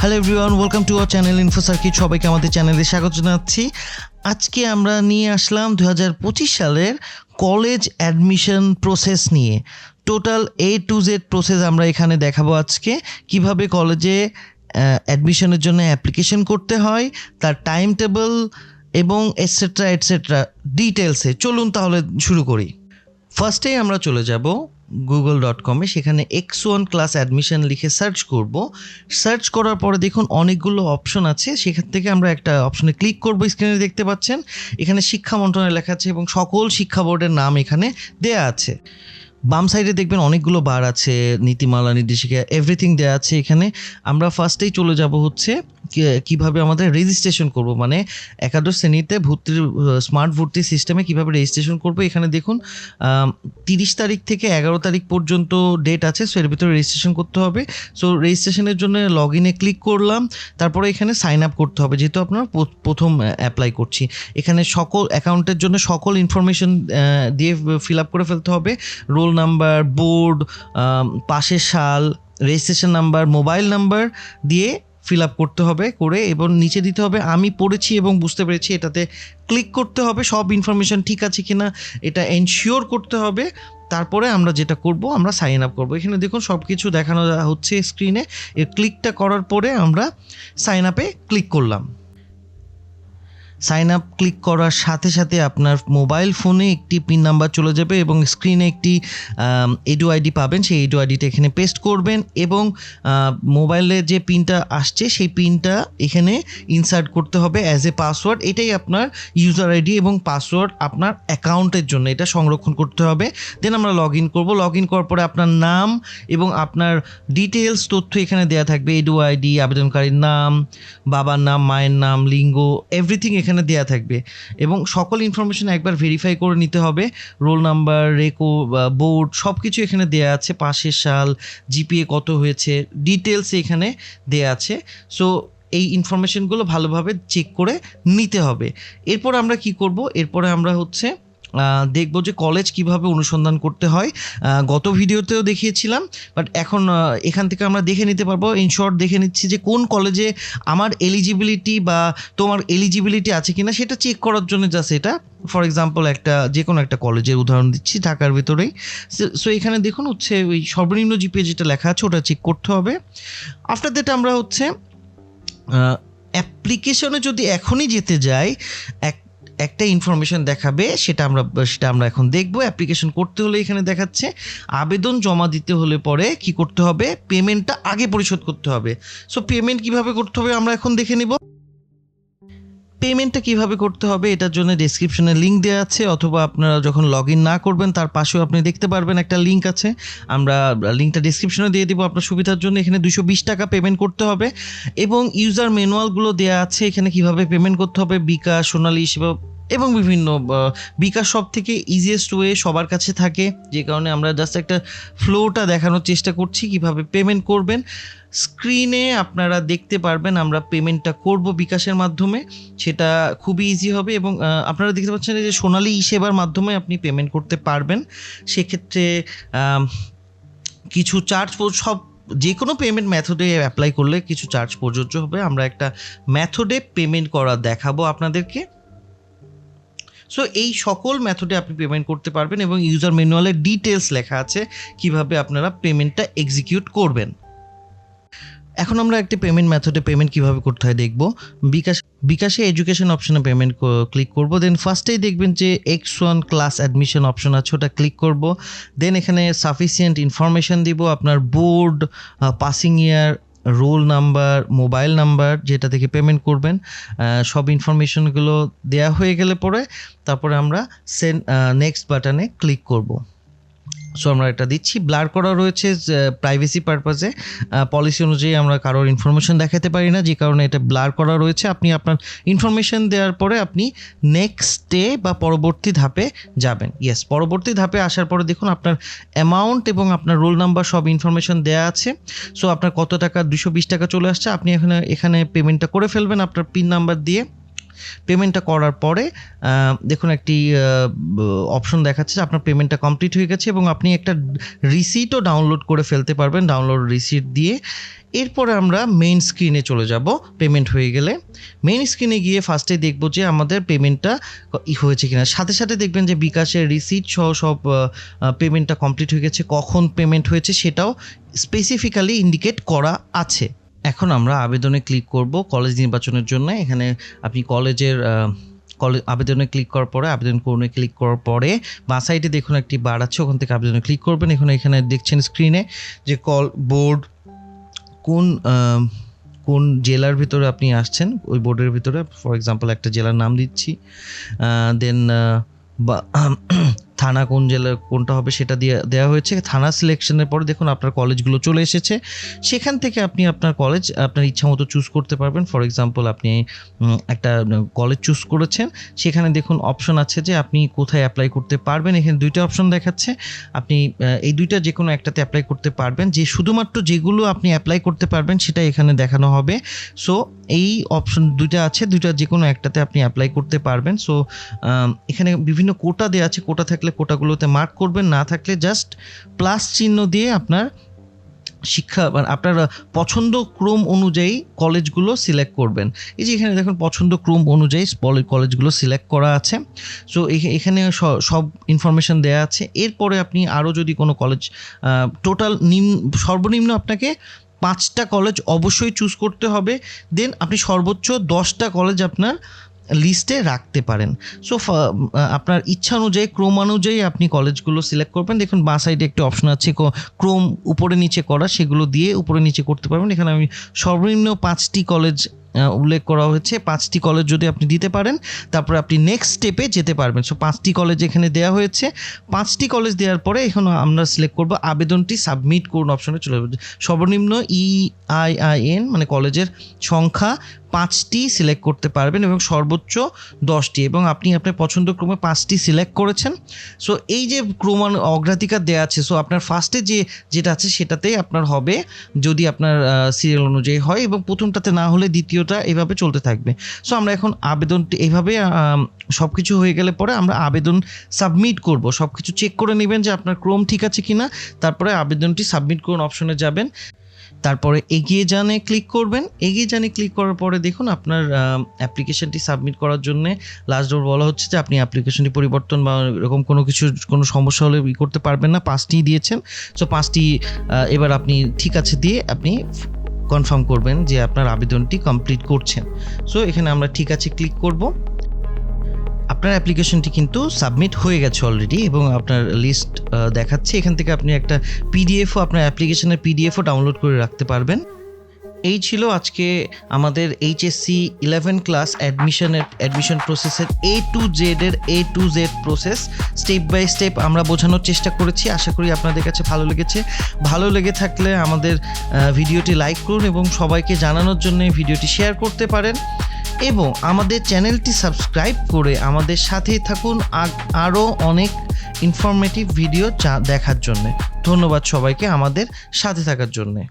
Hello everyone welcome to our channel info circuit সবাইকে আমাদের চ্যানেলে স্বাগত জানাচ্ছি। আজকে আমরা নিয়ে আসলাম দু হাজার পঁচিশ সালের কলেজ অ্যাডমিশন প্রসেস নিয়ে। Total A to Z process আমরা এখানে দেখাবো আজকে। কীভাবে কলেজে অ্যাডমিশনের জন্য অ্যাপ্লিকেশন করতে হয়, তার টাইম টেবল এবং এটসেট্রা এটসেট্রা ডিটেলসে চলুন তাহলে শুরু করি। ফার্স্টেই আমরা চলে যাব গুগল ডট কমে সেখানে এক্স ওয়ান ক্লাস অ্যাডমিশন লিখে সার্চ করব। সার্চ করার পরে দেখুন অনেকগুলো অপশন আছে, সেখান থেকে আমরা একটা অপশনে ক্লিক করব স্ক্রিনে দেখতে পাচ্ছেন। এখানে শিক্ষা মন্ত্রণালয় লেখা আছে এবং সকল শিক্ষা বোর্ডের নাম এখানে দেয়া আছে। বাম সাইডে দেখবেন অনেকগুলো বার আছে, নীতিমালা, নির্দেশিকা এভরিথিং দেওয়া আছে এখানে। আমরা ফার্স্টেই চলে যাব হচ্ছে কীভাবে আমাদের রেজিস্ট্রেশন করব? মানে একাদশ শ্রেণীতে ভর্তির স্মার্ট ভর্তি সিস্টেমে কীভাবে রেজিস্ট্রেশন করব? এখানে দেখুন তিরিশ তারিখ থেকে এগারো তারিখ পর্যন্ত ডেট আছে সো এর ভিতরে রেজিস্ট্রেশন করতে হবে। সো রেজিস্ট্রেশনের জন্য লগ ইনে ক্লিক করলাম, তারপরে এখানে সাইন আপ করতে হবে, যেহেতু আপনার প্রথম অ্যাপ্লাই করছি। এখানে সকল অ্যাকাউন্টের জন্য সকল ইনফরমেশন দিয়ে ফিল আপ করে ফেলতে হবে। রোল নাম্বার বোর্ড পাশের সাল রেজিস্ট্রেশন নাম্বার মোবাইল নাম্বার দিয়ে ফিল আপ করতে হবে করে এবং নিচে দিতে হবে, আমি পড়েছি এবং বুঝতে পেরেছি এটাতে ক্লিক করতে হবে, সব ইনফরমেশান ঠিক আছে কি না এটা এনশিওর করতে হবে। তারপরে আমরা যেটা করব, আমরা সাইন আপ করব। এখানে দেখুন সব কিছু দেখানো হচ্ছে স্ক্রিনে এর ক্লিকটা করার পরে আমরা সাইন আপে ক্লিক করলাম। সাইন আপ ক্লিক করার সাথে সাথে আপনার মোবাইল ফোনে একটি পিন নাম্বার চলে যাবে এবং স্ক্রিনে একটি এডু আইডি পাবেন। সেই এডু আইডিটা এখানে পেস্ট করবেন এবং মোবাইলে যে পিনটা আসছে, সেই পিনটা এখানে ইনসার্ট করতে হবে অ্যাজ এ পাসওয়ার্ড এটাই আপনার ইউজার আইডি এবং পাসওয়ার্ড আপনার অ্যাকাউন্টের জন্য। এটা সংরক্ষণ করতে হবে। দেন আমরা লগ ইন করব। লগ ইন করার পরে আপনার নাম এবং আপনার ডিটেলস তথ্য এখানে দেওয়া থাকবে। এডু আইডি আবেদনকারীর নাম, বাবার নাম, মায়ের নাম, লিঙ্গ এভরিথিং এখানে দেওয়া থাকবে। এবং সকল ইনফরমেশন একবার ভেরিফাই করে নিতে হবে। রোল নাম্বার রেকো বোর্ড সব কিছু এখানে দেওয়া আছে। পাশের সাল জিপিএ কত হয়েছে ডিটেলস এখানে দেওয়া আছে। সো এই ইনফরমেশনগুলো ভালোভাবে চেক করে নিতে হবে। এরপর আমরা কি করব? এরপরে আমরা হচ্ছে দেখব যে কলেজ কীভাবে অনুসন্ধান করতে হয়। গত ভিডিওতেও দেখিয়েছিলাম বাট এখন এখান থেকে আমরা দেখে নিতে পারব। ইন শর্ট দেখে নিচ্ছি যে কোন কলেজে আমার এলিজিবিলিটি বা তোমার এলিজিবিলিটি আছে কিনা সেটা চেক করার জন্য জাস্ট এটা। ফর এক্সাম্পল একটা যে কোনো একটা কলেজের উদাহরণ দিচ্ছি ঢাকার ভিতরেই। সো এখানে দেখুন হচ্ছে ওই সর্বনিম্ন জিপিএ যেটা লেখা আছে ওটা চেক করতে হবে। আফটার দ্যাট আমরা হচ্ছে অ্যাপ্লিকেশনে যদি এখনই যেতে যাই, এক একটা ইনফরমেশন দেখাবে, সেটা আমরা সেটা আমরা এখন দেখব। অ্যাপ্লিকেশন করতে হলে এখানে দেখাচ্ছে, আবেদন জমা দিতে হলে পরে কি করতে হবে? পেমেন্টটা আগে পরিশোধ করতে হবে। সো পেমেন্ট কীভাবে করতে হবে আমরা এখন দেখে নিব। পেমেন্টটা কীভাবে করতে হবে এটার জন্য ডেসক্রিপশনে লিঙ্ক দেওয়া আছে, অথবা আপনারা যখন লগ ইন না করবেন, তার পাশেও আপনি দেখতে পারবেন একটা লিঙ্ক আছে। আমরা লিঙ্কটা ডেসক্রিপশনে দিয়ে দিব আপনার সুবিধার জন্য, এখানে দুশো বিশ টাকা পেমেন্ট করতে হবে। এবং ইউজার ম্যানুয়ালগুলো দেওয়া আছে, এখানে কীভাবে পেমেন্ট করতে হবে, বিকাশ, সোনালী সেবা এবং বিভিন্ন বিকাশ সব থেকে ইজিয়েস্ট ওয়ে সবার কাছে থাকে। যে কারণে আমরা জাস্ট একটা ফ্লোটা দেখানোর চেষ্টা করছি, কীভাবে পেমেন্ট করবেন। স্ক্রিনে আপনারা দেখতে পারবেন আমরা পেমেন্টটা করব বিকাশের মাধ্যমে। সেটা খুবই ইজি হবে এবং আপনারা দেখতে পাচ্ছেন যে সোনালি ই সেবার মাধ্যমে আপনি পেমেন্ট করতে পারবেন। সেক্ষেত্রে কিছু চার্জ সব যে কোনো পেমেন্ট মেথডে অ্যাপ্লাই করলে কিছু চার্জ প্রযোজ্য হবে। আমরা একটা মেথডে পেমেন্ট করা দেখাবো আপনাদেরকে। সো এই সকল মেথডে আপনি পেমেন্ট করতে পারবেন এবং ইউজার ম্যানুয়ালের ডিটেলস লেখা আছে কীভাবে আপনারা পেমেন্টটা এক্সিকিউট করবেন। এখন আমরা একটি পেমেন্ট মেথডে পেমেন্ট কীভাবে করতে হয় দেখব। বিকাশ, বিকাশে এডুকেশন অপশনে পেমেন্ট ক্লিক করব। দেন ফার্স্টেই দেখবেন যে X one class admission option আছে, ওটা ক্লিক করব। দেন এখানে সাফিসিয়েন্ট ইনফরমেশন দিব, আপনার board passing year roll number mobile number যেটা থেকে পেমেন্ট করবেন সব ইনফরমেশনগুলো দেয়া হয়ে গেলে পরে তারপরে আমরা সেন্ড নেক্সট বাটনে ক্লিক করব। সো আমরা এটা দিচ্ছি। ব্লার করা রয়েছে প্রাইভেসি পারপাসে পলিসি অনুযায়ী আমরা কারোর ইনফরমেশন দেখাতে পারি না, যে কারণে এটা ব্লার করা রয়েছে। আপনি আপনার ইনফরমেশন দেওয়ার পরে আপনি নেক্সট ডে বা পরবর্তী ধাপে যাবেন। ইয়েস পরবর্তী ধাপে আসার পরে দেখুন, আপনার অ্যামাউন্ট এবং আপনার রোল নাম্বার সব ইনফরমেশন দেওয়া আছে। সো আপনার কত টাকা? দুশো বিশ টাকা চলে আসছে। আপনি এখানে এখানে পেমেন্টটা করে ফেলবেন আপনার পিন নাম্বার দিয়ে। পেমেন্টটা করার পরে দেখুন একটি অপশন দেখাচ্ছে যে আপনার পেমেন্টটা কমপ্লিট হয়ে গেছে এবং আপনি একটা রিসিটও ডাউনলোড করে ফেলতে পারবেন ডাউনলোড রিসিট দিয়ে। এরপরে আমরা মেইন স্ক্রিনে চলে যাব পেমেন্ট হয়ে গেলে। মেইন স্ক্রিনে গিয়ে ফার্স্টে দেখব যে আমাদের পেমেন্টটা হয়েছে কিনা। সাথে সাথে দেখবেন যে বিকাশের রিসিট সহ সব পেমেন্টটা কমপ্লিট হয়ে গেছে। কখন পেমেন্ট হয়েছে সেটাও স্পেসিফিক্যালি ইন্ডিকেট করা আছে। এখন আমরা আবেদনে ক্লিক করব কলেজ নির্বাচনের জন্য। এখানে আপনি কলেজের কলেজ আবেদনে ক্লিক করার পরে, আবেদন করুন ক্লিক করার পরে বা সাইডে দেখুন একটি বার আছে, ওখান থেকে আবেদনে ক্লিক করবেন। এখানে এখানে দেখছেন স্ক্রিনে যে কল বোর্ড কোন কোন জেলার ভিতরে আপনি আসছেন, ওই বোর্ডের ভিতরে ফর এক্সাম্পল একটা জেলার নাম দিচ্ছি। দেন বা থানা কোন জেলার কোনটা হবে সেটা দিয়ে দেওয়া হয়েছে। থানা সিলেকশনের পরে দেখুন আপনার কলেজগুলো চলে এসেছে। সেখান থেকে আপনি আপনার কলেজ আপনার ইচ্ছা মতো চুজ করতে পারবেন। ফর এক্সাম্পল আপনি একটা কলেজ চুজ করেছেন। সেখানে দেখুন অপশন আছে যে আপনি কোথায় অ্যাপ্লাই করতে পারবেন। এখানে দুইটা অপশন দেখাচ্ছে। আপনি এই দুইটা যে কোনো একটাতে অ্যাপ্লাই করতে পারবেন। যে শুধুমাত্র যেগুলো আপনি অ্যাপ্লাই করতে পারবেন সেটা এখানে দেখানো হবে। সো এই অপশন দুইটা আছে, দুইটা যে কোনো একটাতে আপনি অ্যাপ্লাই করতে পারবেন। সো এখানে বিভিন্ন কোটা দেওয়া আছে, কোটা থাকলে কোটাগুলোতে মার্ক করবেন, না থাকলে জাস্ট প্লাস চিহ্ন দিয়ে আপনার শিক্ষা মানে আপনার পছন্দ ক্রম অনুযায়ী কলেজগুলো সিলেক্ট করবেন। এই যে এখানে দেখুন, পছন্দ ক্রম অনুযায়ী কলেজগুলো সিলেক্ট করা আছে। সো এখানে সব ইনফরমেশন দেওয়া আছে। এরপরে আপনি আরও যদি কোনো কলেজ টোটাল নিম্ন, সর্বনিম্ন আপনাকে পাঁচটা কলেজ অবশ্যই চুজ করতে হবে। দেন আপনি সর্বোচ্চ দশটা কলেজ আপনার লিস্টে রাখতে পারেন। সো আপনার ইচ্ছা অনুযায়ী, ক্রোম অনুযায়ী আপনি কলেজগুলো সিলেক্ট করবেন। দেখুন, বাঁ সাইডে একটি অপশন আছে ক্রোম উপরে নিচে করা, সেগুলো দিয়ে উপরে নিচে করতে পারবেন। এখানে আমি সর্বনিম্ন পাঁচটি কলেজ উল্লেখ করা হয়েছে, পাঁচটি কলেজ যদি আপনি দিতে পারেন, তারপরে আপনি নেক্সট স্টেপে যেতে পারবেন। সো পাঁচটি কলেজ এখানে দেওয়া হয়েছে। পাঁচটি কলেজ দেওয়ার পরে এখন আমরা সিলেক্ট করব, আবেদনটি সাবমিট করুন অপশনে চলে যাবে। সর্বনিম্ন ই আই আই এন মানে কলেজের সংখ্যা পাঁচটি সিলেক্ট করতে পারবেন এবং সর্বোচ্চ দশটি। এবং আপনি আপনার পছন্দক্রমে পাঁচটি সিলেক্ট করেছেন। সো এই যে ক্রমান অগ্রাধিকার দেওয়া আছে সো আপনার ফার্স্টে যে যেটা আছে, সেটাতেই আপনার হবে, যদি আপনার সিরিয়াল অনুযায়ী হয়। এবং প্রথমটাতে না হলে দ্বিতীয়টা এভাবে চলতে থাকবে। সো আমরা এখন আবেদনটি এইভাবে সব কিছু হয়ে গেলে পরে আমরা আবেদন সাবমিট করব। সব কিছু চেক করে নেবেন যে আপনার ক্রোম ঠিক আছে কিনা। তারপরে আবেদনটি সাবমিট করুন অপশনে যাবেন। তারপরে এগিয়ে জানে ক্লিক করবেন। এগিয়ে জানে ক্লিক করার পরে দেখুন আপনার অ্যাপ্লিকেশনটি সাবমিট করার জন্য লাস্ট ডোর বলা হচ্ছে যে আপনি অ্যাপ্লিকেশনটি পরিবর্তন বা এরকম কোনো কিছু, কোনো সমস্যা হলে করতে পারবেন না। পাঁচটি দিয়েছেন। সো পাঁচটি এবার আপনি ঠিক আছে দিয়ে আপনি কনফার্ম করবেন যে আপনার আবেদনটি কমপ্লিট করছেন। সো এখানে আমরা ঠিক আছে ক্লিক করব। আপনার অ্যাপ্লিকেশনটি কিন্তু সাবমিট হয়ে গেছে অলরেডি এবং আপনার লিস্ট দেখাচ্ছে। এখান থেকে আপনি একটা পিডিএফও আপনার অ্যাপ্লিকেশনের পিডিএফও ডাউনলোড করে রাখতে পারবেন। এই ছিল আজকে আমাদের এইচএসসি ইলেভেন ক্লাস অ্যাডমিশনের অ্যাডমিশন প্রসেসের A to জেডের A to Z process step by step আমরা বোঝানোর চেষ্টা করেছি। আশা করি আপনাদের কাছে ভালো লেগেছে। ভালো লেগে থাকলে আমাদের ভিডিওটি লাইক করুন এবং সবাইকে জানানোর জন্য ভিডিওটি শেয়ার করতে পারেন। এবং আমাদের চ্যানেলটি সাবস্ক্রাইব করে আমাদের সাথেই থাকুন আরও অনেক ইনফরমেটিভ ভিডিও দেখার জন্যে। ধন্যবাদ সবাইকে আমাদের সাথে থাকার জন্যে।